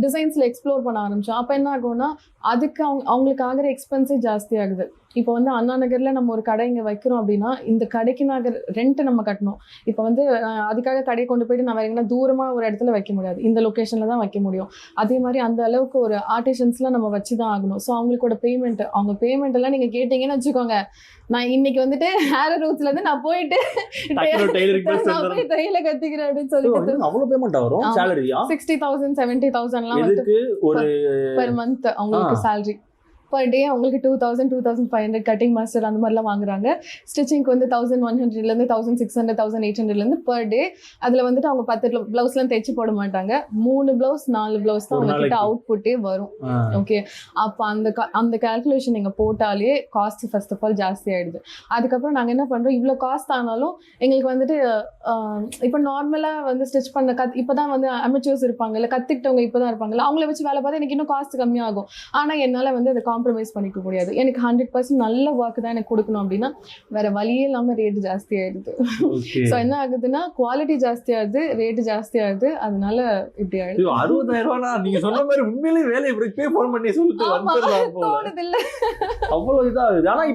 டிசைன்ஸில் எக்ஸ்ப்ளோர் பண்ண ஆரம்பிச்சோம். அப்போ என்ன ஆகும்னா அதுக்கு அவங்க அவங்களுக்கு ஆகிற எக்ஸ்பென்ஸே ஜாஸ்தி ஆகுது. இப்போ வந்து அண்ணா நகரில் நம்ம ஒரு கடை இங்கே வைக்கிறோம் அப்படின்னா இந்த கடைக்கு நாங்கள் ரெண்ட் நம்ம கட்டணும். இப்போ வந்து அதுக்காக கடையை கொண்டு போயிட்டு நான் வேற எங்கன்னா தூரமாக ஒரு இடத்துல வைக்க முடியாது. இந்த லொக்கேஷனில் தான் வைக்க முடியும். அதே மாதிரி அந்த அளவுக்கு ஒரு ஆர்டிஷன்ஸ்லாம் நம்ம வச்சு தான் ஆகணும். ஸோ அவங்களோட பேமெண்ட் அவங்க பேமெண்ட் எல்லாம் நீங்கள் கேட்டிங்கன்னு வச்சுக்கோங்க. நான் இன்னைக்கு வந்துட்டு ஹேர் ரூட்ஸ்லேருந்து நான் போயிட்டு நான் போய் தையல அப்படின்னு சொல்லிட்டு பேமெண்ட் வரும்? சிக்ஸ்டி தௌசண்ட் செவன்ட்டி தௌசண்ட்லாம் வந்து ஒரு பெர் மந்த் அவங்களுக்கு salary. பர் டே அவங்களுக்கு two thousand two thousand five hundred cutting master அந்த மாதிரிலாம் வாங்குறாங்க. ஸ்டிச்சிங்க்கு வந்து தௌசண்ட் ஒன் ஹண்ட்ரட்லேருந்து thousand six hundred thousand eight ஹண்ட்ரட்லேருந்து பர் டே அதில் வந்துட்டு அவங்க பத்து ப்ளவுஸ்லாம் தைச்சு போட மாட்டாங்க. மூணு ப்ளவுஸ் நாலு ப்ளவுஸ் தான் அவங்க கிட்ட நாளைக்கு. அவுட்புட்டே வரும். ஓகே அப்போ அந்த அந்த கால்குலேஷன் நீங்கள் போட்டாலே காஸ்ட் ஃபர்ஸ்ட் ஆஃப் ஆல் ஜாஸ்தி ஆயிடுது. அதுக்கப்புறம் நாங்கள் என்ன பண்ணுறோம் இவ்வளோ காஸ்ட் ஆனாலும் எங்களுக்கு வந்துட்டு இப்போ நார்மலாக வந்து ஸ்டிச் பண்ண கத் இப்போ தான் வந்து அமெச்சூர்ஸ் இருப்பாங்கல்ல கற்றுக்கிட்டவங்க இப்போ தான் இருப்பாங்கல்ல அவங்கள வச்சு வேலை பார்த்தா எனக்கு இன்னும் காஸ்ட் கம்மியாகும். ஆனால் என்னால் வந்து அதை காம்ப்ரமைஸ் பண்ணிக்க முடியாது. எனக்கு ஹண்ட்ரட் பர்சன்ட் நல்ல ஒர்க் தான் எனக்கு கொடுக்கணும் அப்படின்னா வேற வழியே இல்லாமல் ரேட் ஜாஸ்தி ஆயிடுது. ஸோ என்ன ஆகுதுன்னா குவாலிட்டி ஜாஸ்தி ஆகுது ரேட்டு ஜாஸ்தி ஆகுது அதனால இப்படி ஆயிடுது. அறுபதாயிரம் ரூபானா நீங்க சொன்ன மாதிரி உண்மையிலேயே வேலை இப்படிக்கே போன் பண்ணி சொல்லிட்டு தோணுது இல்ல. அவ்வளவு இதாகுது. ஆனா இப்ப